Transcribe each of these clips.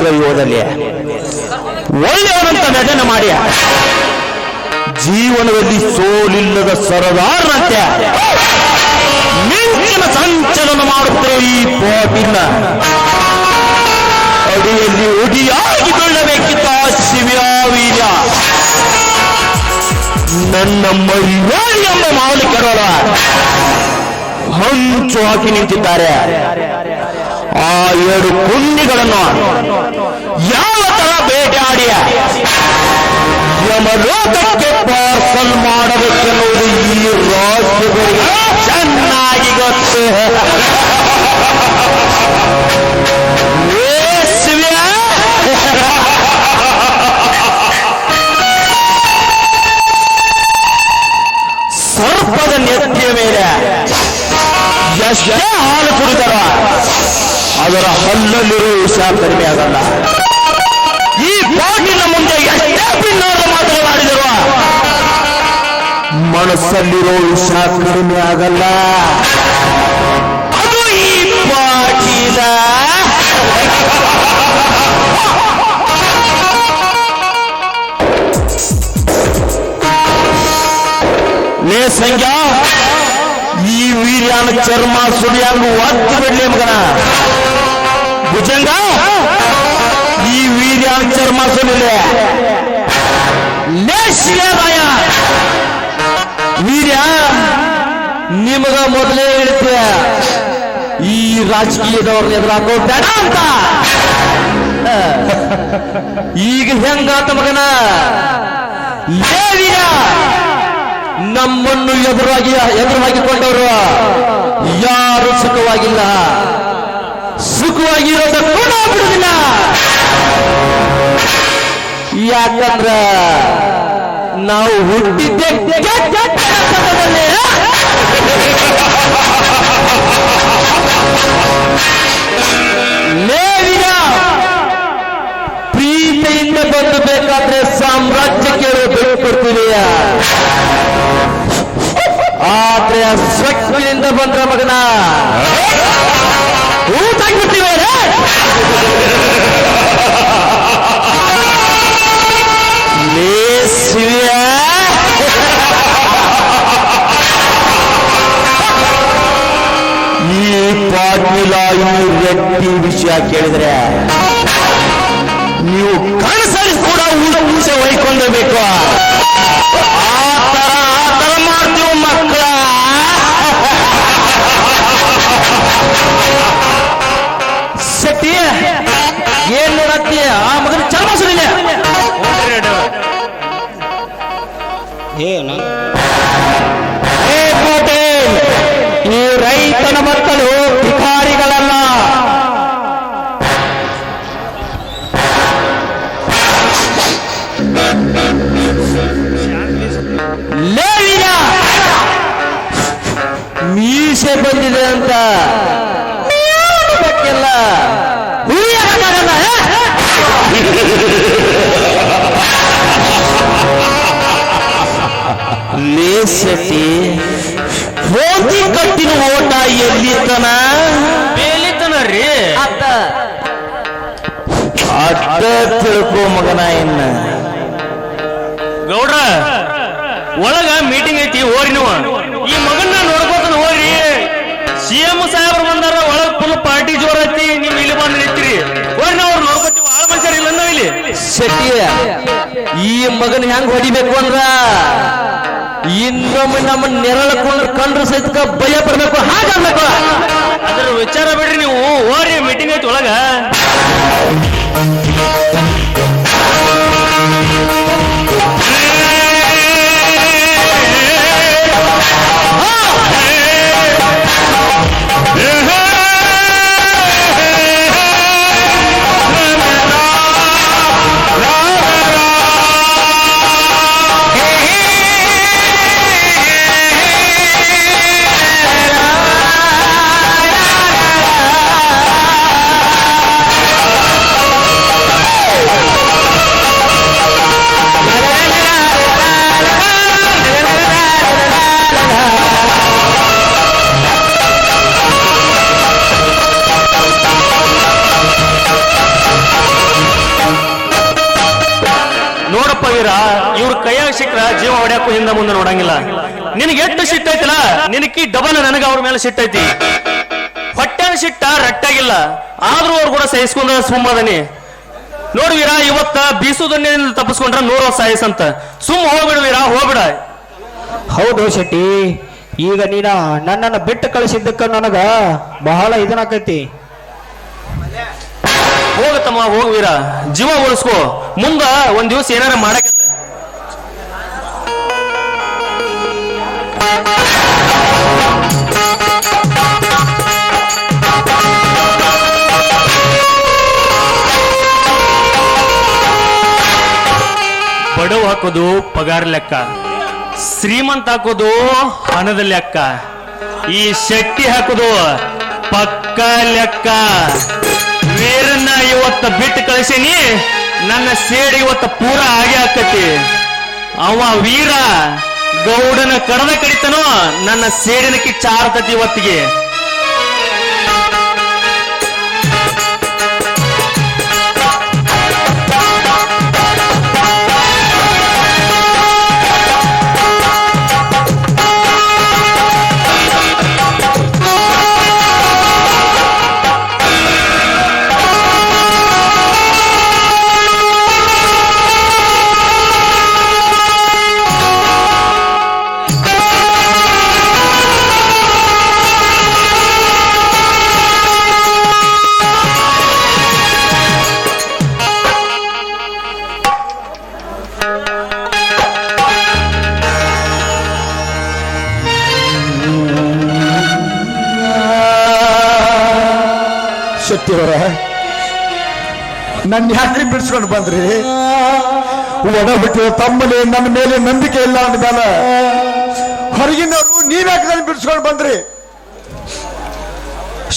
ಈ ರಾಜಕೀಯ ಒಳ್ಳೆಯವರಂತ ವ್ಯಜನ ಮಾಡಿ. ಜೀವನದಲ್ಲಿ ಸೋಲಿಲ್ಲದ ಸರದಾರನಂತೆ ಮಿಂಚಿನ ಸಂಚಲನ ಮಾಡುತ್ತಿರುವ ಈ ಪೋಟಿನ ಅಡಿಯಲ್ಲಿ ಉಡಿಯಾಗಿ ಬೀಳಬೇಕಿದ್ದ ಶಿವ್ಯಾವೀರ್ಯ ನನ್ನ ಮೈಯಾಳಿ ಎಂಬ ಕೆಡೋಳ ಹಂಚು ಹಾಕಿ ನಿಂತಿದ್ದಾರೆ. ಆ ಎರಡು ಕುಂಡಿಗಳನ್ನು ಯಾವ ತರ ಬೇಟೆಯಾಡಿ ಯಮಲೋಕಕ್ಕೆ ಪಾರ್ಸಲ್ ಮಾಡಬೇಕೆನ್ನುವುದು ಈ ರಾಜ್ಯಗಳಿಗೆ ಚೆನ್ನಾಗಿ ಗೊತ್ತು ಏ ಶಿವ್ಯಾ? ಸರ್ಪದ ನೆತ್ತಿಯ ಮೇಲೆ ಎಷ್ಟೇ ಹಾಲು ಕುಡಿದರ ಅದರ ಹಲ್ಲಲ್ಲಿರುವ ವಿಷ ಕಡಿಮೆ ಆಗಲ್ಲ. ಈ ಬಾಗಿನ ಮುಂದೆ ಎಷ್ಟೇ ಭಿನ್ನಾದ ಮಾತನಾಡಿದರು ಮನಸ್ಸಲ್ಲಿರೋ ವಿಷ ಕಡಿಮೆ ಆಗಲ್ಲ. ಅದು ಈ ಬಾಗಿನ ಲೇ ಸಂಜಾ ಈ ವೀರ್ಯಾನ ಚರ್ಮ ಸುಳಿಯಂಗ ಒತ್ತು ಬಿಡ್ಲಿ ಮಗನ. ಭುಜಂಗ? ಈ ವೀರ್ಯಾನ ಚರ್ಮ ಸುಳಿಲೆ ಲೇ ಶಿವರಾಯ ವೀರ್ಯ, ನಿಮಗ ಮೊದಲೇ ಹೇಳ್ತೀಯ ಈ ರಾಜಕೀಯದವ್ರನ್ನ ಎದುರಾಕೋ ಬೇಡ ಅಂತ. ಈಗ ಹೆಂಗಾತ ಮಗನ? ಲೇ ವೀರ್ಯ, ನಮ್ಮನ್ನು ಎದುರಾಗಿ ಎದುರಾಗಿಕೊಂಡವರು ಯಾರು ಸುಖವಾಗಿಲ್ಲ. ಸುಖವಾಗಿರೋದಕ್ಕೂ ನಾವು ಬಿಡುದಿಲ್ಲ ಯಾಕಂದ್ರ ನಾವು ಹುಟ್ಟಿದ್ದೆ ಮೇವಿನ ಪ್ರೀತಿಯಿಂದ ಬಂದು ಬೇಕಾದ್ರೆ ಸಾಮ್ರಾಜ್ಯ ಕೇಳಿ ಬೇಕು ಕೊಡ್ತೀವಿ. ಆದ್ರೆ ಸ್ವಚ್ಛದಿಂದ ಬಂದ್ರ ಮಗನ. ಊಟ ಈ ಪಾಟೀಲ ಈ ವ್ಯಕ್ತಿ ವಿಷಯ ಕೇಳಿದ್ರೆ ಲೇಸಟಿ ಹೋಗಿ ಕಟ್ಟಿನ ಓಟ ಎಲ್ಲಿತನ ಮೇಲಿತನ ರೀ? ಅತ್ತ. ಅಡ್ಡ ತಿಳ್ಕೋ ಮಗನ ಇನ್ನ. ಗೌಡ್ರ ಒಳಗ ಮೀಟಿಂಗ್ ಐತಿ ಓರಿ ನೀವು. ಈ ಮಗನ್ನ ನೋಡ್ಕೋತನ ಓರಿ ಸಿ ಎಂ ಸಾಹೇಬ್ರು ಬಂದಾರ ಒಳಗ್ ಫುಲ್ ಪಾರ್ಟಿ ಜೋರ್ ಐತಿ ನೀವು ಇಲ್ಲಿ ಬಂದ್ ನಿಂತ್ರಿ. ಓರಿ ನಾವು ಅವ್ರು ನೋಡ್ಕೋತೀವಿ ಆಳ ಮನುಷ್ಯರ ಇಲ್ಲ ಇಲ್ಲಿ. ಶೆಟ್ಟಿ ಈ ಮಗನ ಹೆಂಗ್ ಹೊಡಿಬೇಕು ಅಂದ್ರ? ಇನ್ನೊಮ್ಮೆ ನಮ್ಮ ನೆರಳ ಕೊಂಡ್ರ ಸಹಿತ ಭಯ ಪಡ್ಬೇಕು ಹಾಗಾಗ್ಬೇಕು ಅದ್ರ ವಿಚಾರ ಬಿಡ್ರಿ ನೀವು ಓರಿ ಮೀಟಿಂಗ್ ಐತಿ ಒಳಗ. ಮೇಲೆ ಸಿಟ್ಟೈತಿ ಹೊಟ್ಟೆನ ಸಿಟ್ಟ ರಟ್ಟಾಗಿಲ್ಲ. ಆದ್ರೂ ಅವ್ರು ಕೂಡ ಸಹಿಸ್ಕೊಂಡ್ರೆ ಸುಮ್ಮದನಿ. ನೋಡುವೀರ ಇವತ್ತ ಬೀಸುದನ್ನಿಂದ ತಪ್ಪಿಸ್ಕೊಂಡ್ರ ನೂರ ಅಂತ. ಸುಮ್ಮ ಹೋಗ್ಬಿಡುವೀರ ಹೋಗ್ಬಿಡ. ಹೌದು ಶೆಟ್ಟಿ. ಈಗ ನೀನ ನನ್ನನ್ನು ಬಿಟ್ಟು ಕಳಿಸಿದ್ದಕ್ಕ ನನಗ ಬಹಳ ಇದನ್ನಾಕೈತಿ ಹೋಗತ್ತಮ್ಮ ಹೋಗ್ವೀರ ಜೀವ ಉಳಿಸ್ಕೋ. ಮುಂದ ಒಂದ್ ದಿವಸ ಏನಾರ ಮಾಡಕತ್ತ. ಬಡವ್ ಹಾಕೋದು ಪಗಾರ ಲೆಕ್ಕ. ಶ್ರೀಮಂತ ಹಾಕೋದು ಹಣದ ಲೆಕ್ಕ. ಈ ಶೆಟ್ಟಿ ಹಾಕೋದು ಪಕ್ಕ ಲೆಕ್ಕ. ನೀರನ್ನ ಇವತ್ತ ಬಿಟ್ಟು ಕಳಿಸೀನಿ, ನನ್ನ ಸೇಡಿ ಇವತ್ತ ಪೂರ ಆಗಿ ಹಾಕತಿ ಅವ ವೀರ ಗೌಡನ ಕಡದ ಕಡಿತನೋ, ನನ್ನ ಸೇಡಿನ ಚಾರತತಿ ಇವತ್ತಿಗೆ. ಶಕ್ತಿಯವರ ನನ್ನ ಯಾಕ್ರಿ ಬಿಡಿಸ್ಕೊಂಡು ಬಂದ್ರಿ. ಒಡ ಬಿಟ್ಟಿರೋ ತಮ್ಮಲ್ಲಿ ನನ್ನ ಮೇಲೆ ನಂಬಿಕೆ ಇಲ್ಲ ಅಂದ್ಮೇಲೆ ಹೊರಗಿನವರು ನೀವ್ಯಾಕೆ ನನ್ನ ಬಿಡಿಸ್ಕೊಂಡು ಬಂದ್ರಿ.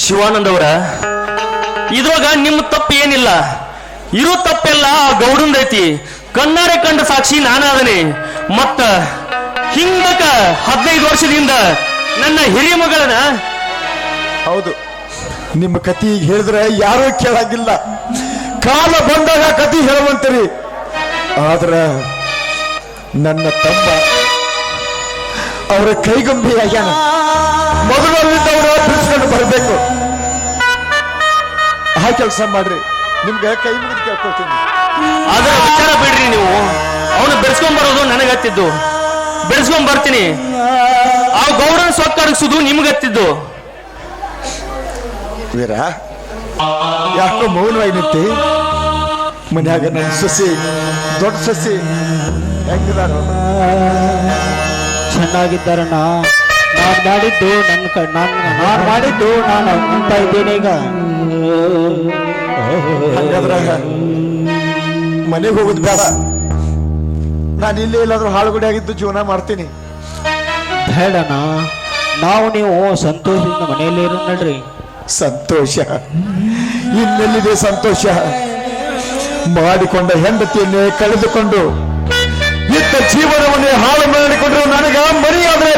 ಶಿವಾನಂದ್ ಅವರ ಇದ್ರೊಳಗ ನಿಮ್ಮ ತಪ್ಪು ಏನಿಲ್ಲ. ಇರೋ ತಪ್ಪೆಲ್ಲ ಆ ಗೌಡಂದೈತಿ ಕಣ್ಣಾರೆ ಕಂಡ ಸಾಕ್ಷಿ ನಾನಾದನೆ ಮತ್ತ ಹಿಂದಕ ಹದಿನೈದು ವರ್ಷದಿಂದ ನನ್ನ ಹಿರಿಯ ಮಗಳನ್ನ ಹೌದು. ನಿಮ್ಮ ಕತಿ ಹೇಳಿದ್ರೆ ಯಾರೂ ಕೇಳಾಗಿಲ್ಲ. ಕಾಲ ಬಂದಾಗ ಕತಿ ಹೇಳುವಂತೀರಿ. ಆದ್ರ ನನ್ನ ತಮ್ಮ ಅವರ ಕೈಗಂಬಿ ಆಗ್ಯಾನ. ಮೊದಲಲ್ಲಿದ್ದವರು ಬಿಡಿಸ್ಕೊಂಡು ಬರಬೇಕು. ಆ ಕೆಲಸ ಮಾಡ್ರಿ. ನಿಮ್ಗೆ ಕೈ ಮುಗಿದು ಕೇಳ್ಕೊಳ್ತೀನಿ. ಅದರ ವಿಚಾರ ಬಿಡ್ರಿ ನೀವು. ಅವನು ಬೆಳೆಸ್ಕೊಂಡ್ ಬರೋದು ನನಗತ್ತಿದ್ದು ಬೆಳೆಸ್ಕೊಂಡ್ ಬರ್ತೀನಿ. ಆ ಗೌಡನ ಸೊಕ್ಕಡಗಿಸುದು ನಿಮ್ಗತ್ತಿದ್ದು ವೀರ ಯಾಕೋ ಮೌನವಾಗಿ ನಿಂತಿ? ಮನ್ಯಾಗ ನನ್ನ ಸೊಸಿ ದೊಡ್ಡ ಸೊಸಿ ಹೆಂಗಿದಾರ? ಚೆನ್ನಾಗಿದ್ದಾರಣ್ಣ. ನಾನು ಮಾಡಿದ್ದು ನನ್ನ ಕ ನಾನು ನಾನು ಮಾಡಿದ್ದು ನಾನು ಅಂತ ಇದ್ದೇನೆ ಈಗ. ಹಂಗಾದ್ರ ಮನೆಗೆ ಹೋಗೋದು ಬೇಡ. ನಾನು ಇಲ್ಲೇ ಎಲ್ಲಾದರೂ ಹಾಳುಗುಡಿ ಆಗಿದ್ದು ಜೀವನ ಮಾಡ್ತೀನಿ. ಬೇಡಣ್ಣ. ನಾವು ನೀವು ಸಂತೋಷದಿಂದ ಮನೆಯಲ್ಲಿ ಇರೋ ನಡ್ರಿ. ಸಂತೋಷ. ಇನ್ನೆಲ್ಲಿದೆ ಸಂತೋಷ? ಮಾಡಿಕೊಂಡ ಹೆಂಡತಿಯನ್ನೇ ಕಳೆದುಕೊಂಡು ಇತ್ತ ಜೀವನವನ್ನೇ ಹಾಳು ಮಾಡಿಕೊಂಡ್ರು ನನಗೆ ಮರಿಯಾದ್ರೆ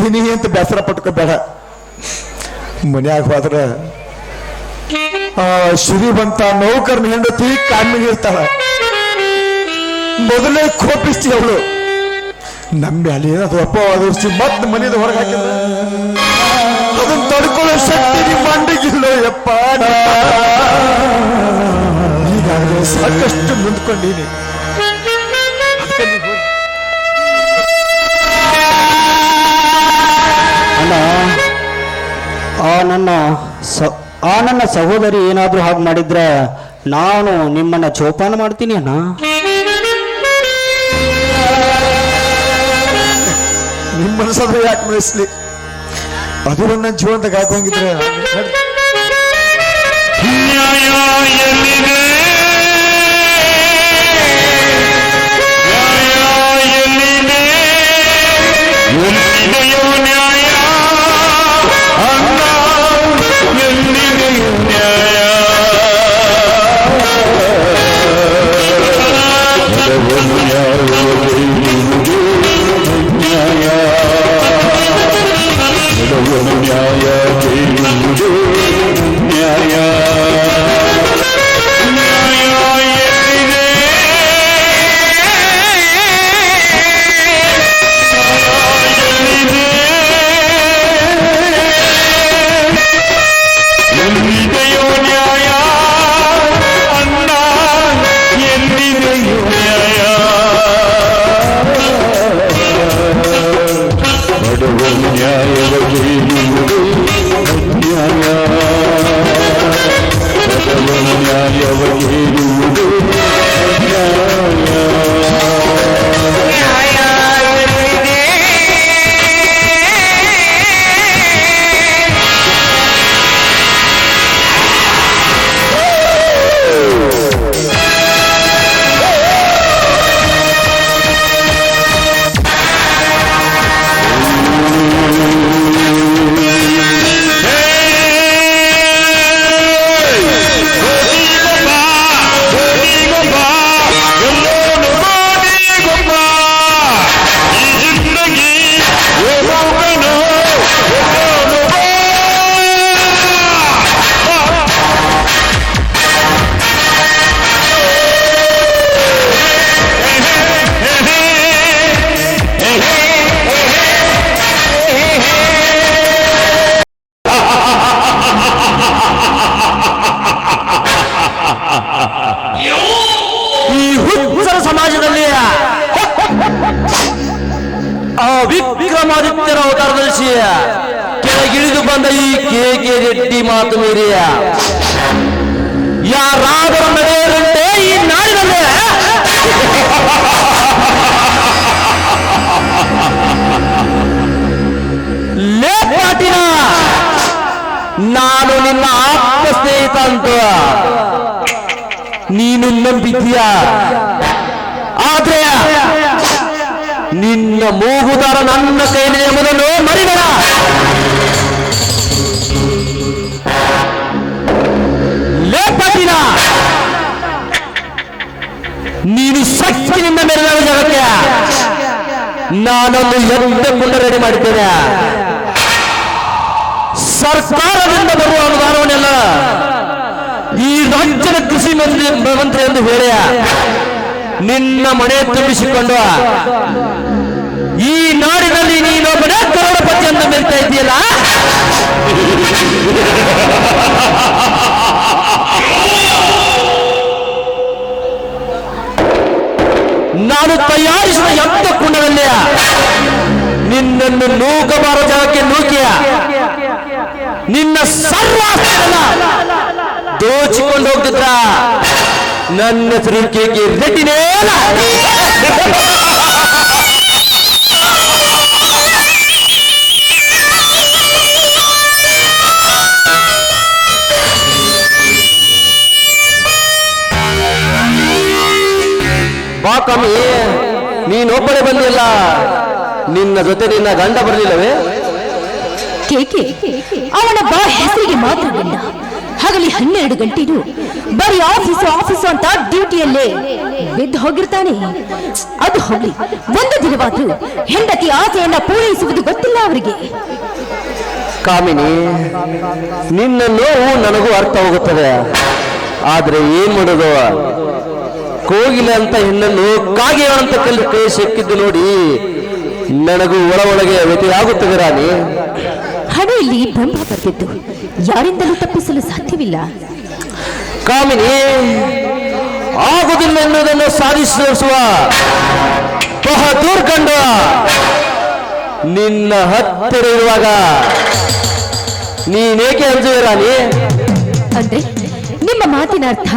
ಹಿಂಗಂತೀನಿ ಅಂತ ಬೇಸರ ಪಟ್ಕೋಬೇಡ. ಮನ್ಯಾಗ ಹೋದ್ರ, ಆ ಬಂತ ನೌಕರನ ಹೆಂಡತಿ ಕಾಮಿಗೆ ಇರ್ತಾಳ. ಮೊದಲೇ ಕೋಪಿಸ್ತಿ ಅವಳು. ನಮ್ಮ ಅದು ಏನಾದ್ರು ಅದರ್ಸಿ ಮತ್ತೆ ಮನೆಯಿಂದ ಹೊರಗೆ ಹಾಕಿದ್ರು. ಅದನ್ನ ತಡ್ಕೊಳ್ಳೋ ಶಕ್ತಿ ನಿಮ್ಮ ಮಂಡಿಗಿಲ್ಲ ಯಪ್ಪ. ಈಗಾಗಲೇ ಸಾಕಷ್ಟು ಮುಂದ್ಕೊಂಡೀನಿ ಅಣ್ಣ ಆ ನನ್ನ ಸ ಆ ನನ್ನ ಸಹೋದರಿ ಏನಾದರೂ ಹಾಗೆ ಮಾಡಿದ್ರೆ ನಾನು ನಿಮ್ಮನ್ನ ಜೋಪಾನ ಮಾಡ್ತೀನಿ ಅಣ್ಣ. ನಿಮ್ಮ ಮನಸ್ಸಾದ್ರೆ ಯಾಕೆ ನೋಯಿಸ್ಲಿ ಅದು ನನ್ನ ಜೀವನದಾಗ ಹಾಕೋಂಗಿದ್ರೆ ಅಂತ. ನೀನು ನಂಬಿದ್ದೀಯ? ಆದ್ರೆ ನಿನ್ನ ಮೂಗುದಾರ ನನ್ನ ಕೈಲಿ ಎಂಬುದನ್ನು ಮರಿಬೇಡ. ಲೇ ಪಾಟೀಲ ನೀನು ಶಕ್ತಿನಿಂದ ಮೆರೆದ ಜಗಕ್ಕೆ ನಾನೊಂದು ಎದ್ದ ಕುಂಡ ರೆಡಿ ಮಾಡಿದ್ದೇನೆ. ಸರ್ಕಾರದಿಂದ ಬರುವ ಅನುದಾನವನ್ನೆಲ್ಲ ರಾಜ್ಯದ ಕೃಷಿ ಮಂತ್ರಿ ಮಂತ್ರಿ ಎಂದು ಹೇಳಿಯ? ನಿನ್ನ ಮನೆ ತುಂಬಿಸಿಕೊಂಡು ಈ ನಾಡಿನಲ್ಲಿ ನೀನೊಬ್ಬನೇ ಕರೋಡಪತಿ ಅಂತ ಮೆಲ್ತಾ ಇದೆಯಲ್ಲ ನಾನು ತಯಾರಿಸಿದ ಎಂತ ಕುಂಡದಲ್ಲಿ ನಿನ್ನನ್ನು ನೂಕಬಾರ ಜಾಗಕ್ಕೆ ನೂಕಿಯ? ನಿನ್ನ ಸರ್ವಾಸ್ತಿಯನ್ನ ದೋಚಿಕೊಂಡು ಹೋಗ್ತಿದ್ರ? ನನ್ನ ಹೆಸರು ಕೇಕೆ ರೆಡ್ಡಿನೇ ಅಲ್ಲ. ಬಾ ಕಮ್ಮಿ ನೀನೊಬ್ಬಳೆ ಬಂದಿಲ್ಲ ನಿನ್ನ ಜೊತೆ ನಿನ್ನ ಗಂಡ ಬರಲಿಲ್ಲವೇ? ಕೇಕೆ ಅವನ ಬಾ ಹೆಸರಿಗೆ ಮಾತ್ರ ಹಗಲಿ ಹನ್ನೆರಡು ಗಂಟೆನು ಬರೀ ಆಫೀಸು ಆಫೀಸ್ ಅಂತ ಡ್ಯೂಟಿಯಲ್ಲೇ ಬಿದ್ದು ಹೋಗಿರ್ತಾನೆ. ಅದು ಹೋಗ್ಲಿ. ಒಂದು ದಿನವಾದ್ರೂ ಹೆಂಡತಿ ಆಸೆಯನ್ನ ಪೂರೈಸುವುದು ಗೊತ್ತಿಲ್ಲ ಅವರಿಗೆ. ಕಾಮಿನಿ, ನಿನ್ನ ನೋವು ನನಗೂ ಅರ್ಥ ಹೋಗುತ್ತದೆ. ಆದ್ರೆ ಏನ್ ಮಾಡೋದು? ಕೋಗಿಲ ಅಂತ ಹೆಣ್ಣನ್ನು ಕಾಗೆ ಅಂತ ಕೈ ಸಿಕ್ಕಿದ್ದು ನೋಡಿ ನನಗೂ ಒಳ ಒಳಗೆ ವ್ಯತಿಯಾಗುತ್ತದೆ ರಾಣಿ. ಹಣೆಯಲ್ಲಿ ಬ್ರಹ್ಮ ಬರ್ತಿದ್ದು ಯಾರಿಂದಲೂ ತಪ್ಪಿಸಲು ಸಾಧ್ಯವಿಲ್ಲ. ಕಾಮಿನಿ ಆಗುದಿಲ್ಲ ಎನ್ನುವುದನ್ನು ಸಾಧಿಸುವ ಬಹದೂರ್ ಕಂಡ ನಿನ್ನ ಹತ್ತಿರ ಇರುವಾಗ ನೀನೇಕೆ ಅಂಜುವೆ ರಾಣಿ? ಅಂದ್ರೆ ನಿಮ್ಮ ಮಾತಿನ ಅರ್ಥ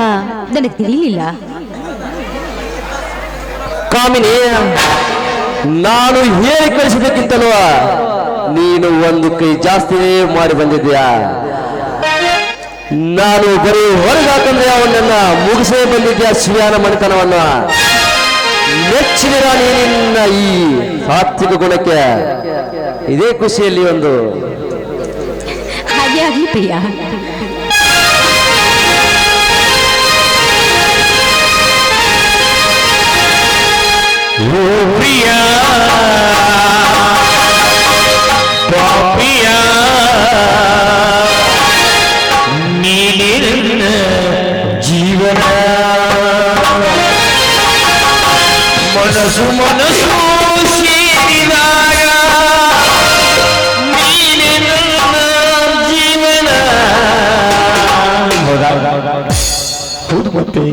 ನನಗೆ ತಿಳಿಯಲಿಲ್ಲ ಕಾಮಿನಿ ನಾನು ಹೇಳಿ ಕಳಿಸಿದ್ದಕ್ಕಿಂತಲೂ ನೀನು ಒಂದು ಕೈ ಜಾಸ್ತಿ ಮಾಡಿ ಬಂದಿದ್ಯಾ ನಾನು ಬರೀ ಹೊರಗಾಕಂದ್ರೆ ಅವನನ್ನ ಮುಗಿಸೇ ಬಂದಿದ್ಯಾ ಶ್ರೀಯಾನ ಮಣಿತನವನ್ನ ನೆಚ್ಚಿನ ರಾಣಿ ನಿನ್ನ ಈ ಸಾತ್ವಿಕ ಗುಣಕ್ಕೆ? ಇದೇ ಖುಷಿಯಲ್ಲಿ ಒಂದು. ಹಾಗೆ ಆಗ್ಲಿ ಪ್ರಿಯ ಪ್ರಿಯ. ನೀನೇ ನನ್ನ ಜೀವನ ಮನಸ್ಸು ಮನಸ್ಸು ಸೇರಿದಾಗ ನೀನೇ ನನ್ನ ಜೀವನ ಹೌದು ಮತ್ತೆ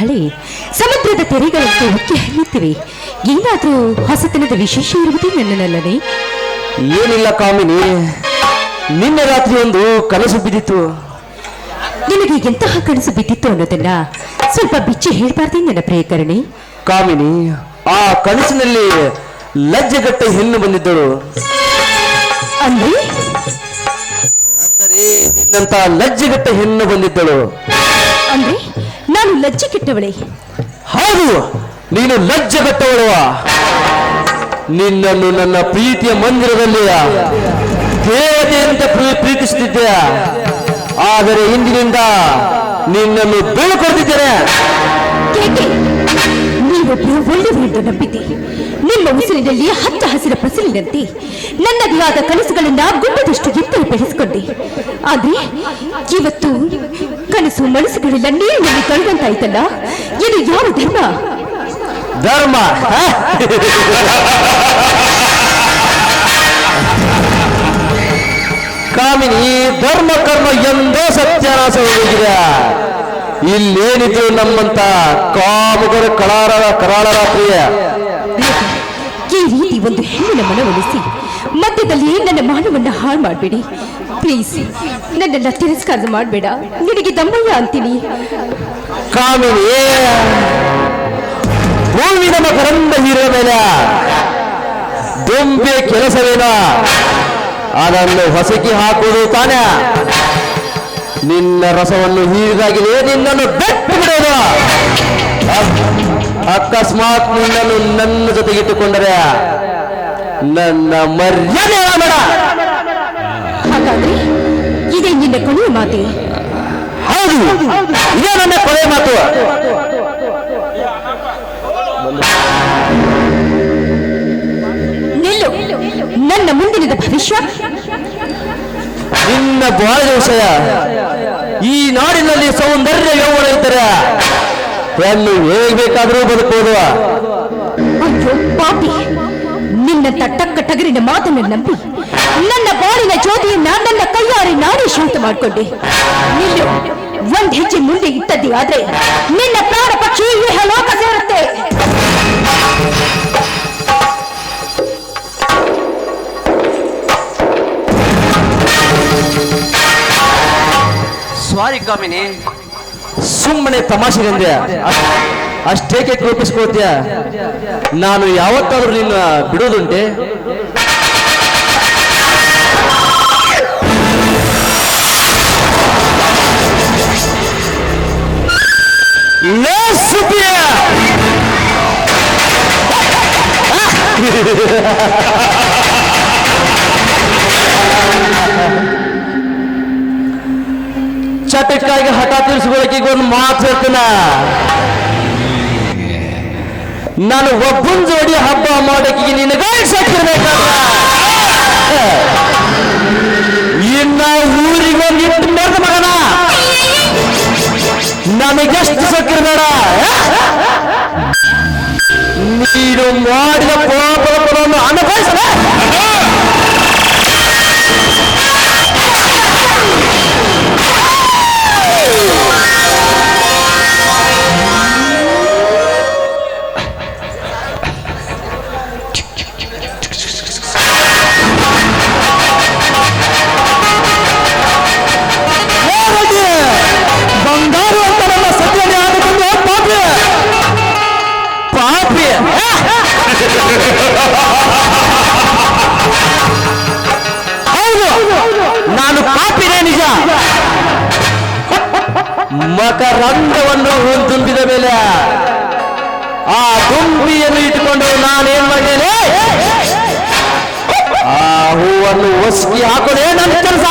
ಸಂತೋಷದ ಸಮುದ್ರದ ತೆರೆಗಳಂತೆ ಉಕ್ಕಿ ಹರಿಯುತ್ತಿವೆ. ಏನಾದರೂ ಹೊಸತನದ ವಿಶೇಷ ಇರುವುದೇ ನನ್ನಲ್ಲವೇ ಏನಿಲ್ಲ ಕಾಮಿನಿ. ನಿನ್ನೆ ರಾತ್ರಿ ಒಂದು ಕನಸು ಬಿದ್ದಿತ್ತು. ನಿನಗೆ ಎಂತಹ ಕನಸು ಬಿದ್ದಿತ್ತು ಅನ್ನೋದನ್ನ ಸ್ವಲ್ಪ ಬಿಚ್ಚಿ ಹೇಳ್ಬಾರ್ದೆ ನನ್ನ ಪ್ರಿಯಕರಣಿ. ಕಾಮಿನಿ ಆ ಕನಸಿನಲ್ಲಿ ಲಜ್ಜೆಗಟ್ಟ ಹೆಣ್ಣು ಬಂದಿದ್ದಳು. ಅಂದ್ರೆ? ಅಂದರೆ ನಿನ್ನಂತ ಲಜ್ಜೆಗಟ್ಟ ಹೆಣ್ಣು ಬಂದಿದ್ದಳು. ಅಂದ್ರೆ ನಾನು ಲಜ್ಜೆ ಕೆಟ್ಟವಳೆ. ಹೌದು ನೀನು ಲಜ್ಜೆಗಟ್ಟವಳುವ ನಿನ್ನನ್ನು ನನ್ನ ಪ್ರೀತಿಯ ಮಂದಿರದಲ್ಲಿ ದೇವತೆ ಅಂತ ಪ್ರೀತಿಸುತ್ತಿದ್ದೆ. ಆದರೆ ಇಂದಿನಿಂದ ನಿನ್ನನ್ನು ಬೀಳ್ಕೊಡ್ತಿದ್ದೇನೆ. ಕೇಕೆ ನೀವೊಬ್ಬರು ಒಳ್ಳೆಯವರೆಂದು ನಂಬಿದ್ದೆ ನಿಮ್ಮ ಉಸಿರಿನಲ್ಲಿ ಹಚ್ಚ ಹಸಿರ ಫಸಲಿನಂತೆ ನನ್ನದೇ ಆದ ಕನಸುಗಳನ್ನ ಗುಂಡದಷ್ಟು ಎತ್ತರ ಬೆಳೆಸಿಕೊಂಡೆ ಆದ್ರೆ ಇವತ್ತು ಕನಸು ಮನಸ್ಸುಗಳೆಲ್ಲ ನೀರಿನಲ್ಲಿ ತೊಳೆದಂತಾಯ್ತಲ್ಲ ಇದು ಯಾವ ಧರ್ಮ? ಧರ್ಮ? ಕಾಮಿನಿ ಧರ್ಮ ಕರ್ಮ ಎಂದೋ ಸತ್ಯನಾಶ ಹೋಗಿದೆ. ಇಲ್ಲೇನಿದು ನಮ್ಮಂತ ಕಾಮುಗರ ಕಳಾರ ಕರಾಳ ರಾತ್ರಿಯ ಈ ರೀತಿ ಒಂದು ಹೆಣ್ಣಿನ ಮನವೊಲಿಸಿ ಮಧ್ಯದಲ್ಲಿ ನನ್ನ ಮಾನವನ್ನ ಹಾಳು ಮಾಡಬೇಡಿ. ಪ್ಲೀಸ್ ನನ್ನೆಲ್ಲ ತಿರಸ್ಕಾರ ಮಾಡಬೇಡ. ನಿನಗೆ ದಮ್ಮಯ್ಯ ಅಂತೀನಿ. ಕಾಮಿನಿ ಭೂಮಿ ನಮ್ಮ ಕರಂದ ಹೀರೋ ಮೇಲೆ ದೊಂಬೆ ಕೆಲಸವೇನ? ಅದನ್ನು ಹೊಸಕಿ ಹಾಕುವುದು ತಾನೇ. ನಿನ್ನ ರಸವನ್ನು ಹೀರಿದಾಗಿದೆ ನಿನ್ನನ್ನು ಬೆಟ್ಟು ಬಿಡೋದು ಅಕಸ್ಮಾತ್ ನಿನ್ನನ್ನು ನನ್ನ ಜೊತೆಗಿಟ್ಟುಕೊಂಡರೆ ನನ್ನ ಮರ್ಯಾದೆ ಬೇಡ. ಹಾಗಾದ್ರೆ ಇದೇ ನಿನ್ನ ಕೊನೆಯ ಮಾತು. ಹೌದು. ಇದೇ ನನ್ನ ಕೊನೆಯ ಮಾತು. ನಿಲ್ಲು. ನನ್ನ ಮುಂದಿನ ಭವಿಷ್ಯ. ನಿನ್ನ ಬಾಳಿದ ವಿಷಯ. ಈ ನಾಡಿನಲ್ಲಿ ಸೌಂದರ್ಯ ಯೌವನ ಇದ್ದರೆ ಎಲ್ಲಿ ಹೇಗ್ ಬೇಕಾದರೂ ಬದುಕುವುದು. ಅಯ್ಯೋ ಪಾಪಿ ನಿನ್ನ ತಟ್ಟಕ್ಕ ಟಗರಿನ ಮಾತನ್ನು ನಂಬಿ, ನನ್ನ ಬಾಳಿನ ಜ್ಯೋತಿಯನ್ನ ನನ್ನ ಕೈಯಾರೆ ನಾನೇ ಶಾಂತ ಮಾಡಿಕೊಂಡೆ. ನಿಲ್ಲು ಒಂದ್ ಹೆಜ್ಜೆ ಮುಂದೆ ಇಟ್ಟದ್ದೇ ಆದ್ರೆ ನಿನ್ನ ಪ್ರಾಣ ಪಕ್ಷಿ ಈ ಲೋಕ ಸೇರುತ್ತೆ. ಸಾರಿ ಕಾಮಿನಿ ಸುಮ್ಮನೆ ತಮಾಷೆಗಂದೆ. ಅಷ್ಟ್- ಅಷ್ಟೇಕೆ ಕೋಪಿಸ್ಕೋತೀಯ ನಾನು ಯಾವತ್ತಾದ್ರೂ ನಿನ್ನ ಬಿಡೋದುಂಟೆ ಲೇ ಚಟಕ್ಕಾಗಿ ಹಠ ತೀರಿಸ್ಕೊಳ್ಳೋಕೆ ಒಂದು ಮಾತು ಹೇಳ್ತೀನ. ನಾನು ಒಬ್ಬನ್ ಜೋಡಿ ಹಬ್ಬ ಮಾಡೋಕೆ ನಿನಗೆ ಸಕ್ಕಿರ್ಬೇಕಲ್ಲ ಮಕರಂದವನ್ನು ತುಂಬಿದ ಮೇಲೆ ಆ ತುಂಬಿಯನ್ನು ಇಟ್ಟುಕೊಂಡು ನಾನೇನ್ ಮಾಡಿದ್ದೇನೆ ಆ ಹೂವನ್ನು ಒಸ್ಕಿ ಹಾಕೋದೇ ನನ್ನ ಕೆಲಸ.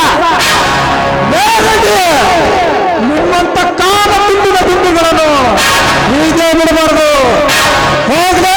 ನಿಮ್ಮಂತ ಕಾಲ ತುಂಬಿದ ತುಂಬಿಗಳನ್ನು ಹೀಗೆ ಬಿಡಬಾರದು ಹೋಗಲೇ